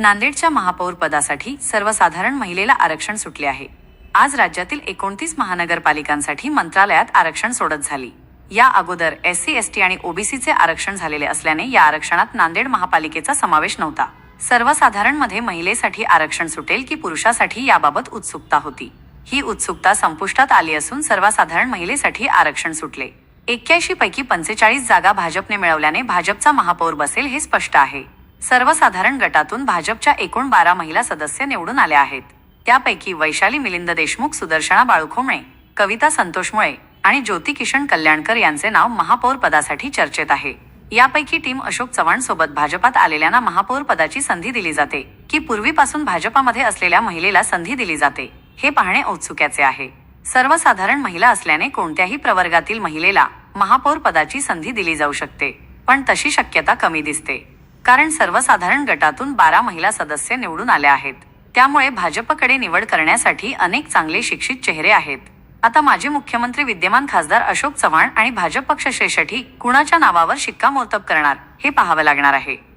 नांदेडच्या महापौर पदासाठी सर्वसाधारण महिलेला आरक्षण सुटले आहे. आज राज्यातील एकोणतीस महानगरपालिकांसाठी मंत्रालयात आरक्षण सोडत झाली. या अगोदर एस सी एस टी आणि ओबीसीचे आरक्षण झालेले असल्याने या आरक्षणात नांदेड महापालिकेचा समावेश नव्हता. सर्वसाधारणमध्ये महिलेसाठी आरक्षण सुटेल की पुरुषासाठी याबाबत उत्सुकता होती. ही उत्सुकता संपुष्टात आली असून सर्वसाधारण महिलेसाठी आरक्षण सुटले. एक्क्याऐंशी पैकी पंचेचाळीस जागा भाजपने मिळवल्याने भाजपचा महापौर बसेल हे स्पष्ट आहे. सर्वसाधारण गटातून भाजपच्या एकूण बारा महिला सदस्य निवडून आल्या आहेत. त्यापैकी वैशाली मिलिंद देशमुख सुदर्शना बाळूखोमणे कविता संतोष मुळे आणि ज्योती किशन कल्याणकर यांचे नाव महापौर पदासाठी चर्चेत आहे. यापैकी टीम अशोक चव्हाण सोबत भाजपात आलेल्यांना महापौर पदाची संधी दिली जाते की पूर्वीपासून भाजपामध्ये असलेल्या महिलेला संधी दिली जाते हे पाहणे औत्सुक्याचे आहे. सर्वसाधारण महिला असल्याने कोणत्याही प्रवर्गातील महिलेला महापौर पदाची संधी दिली जाऊ शकते पण तशी शक्यता कमी दिसते. कारण सर्वसाधारण गटातून बारा महिला सदस्य निवडून आल्या आहेत. त्यामुळे भाजपकडे निवड करण्यासाठी अनेक चांगले शिक्षित चेहरे आहेत. आता माजी मुख्यमंत्री विद्यमान खासदार अशोक चव्हाण आणि भाजप पक्ष कुणाच्या नावावर शिक्कामोर्तब करणार हे पाहावं लागणार आहे.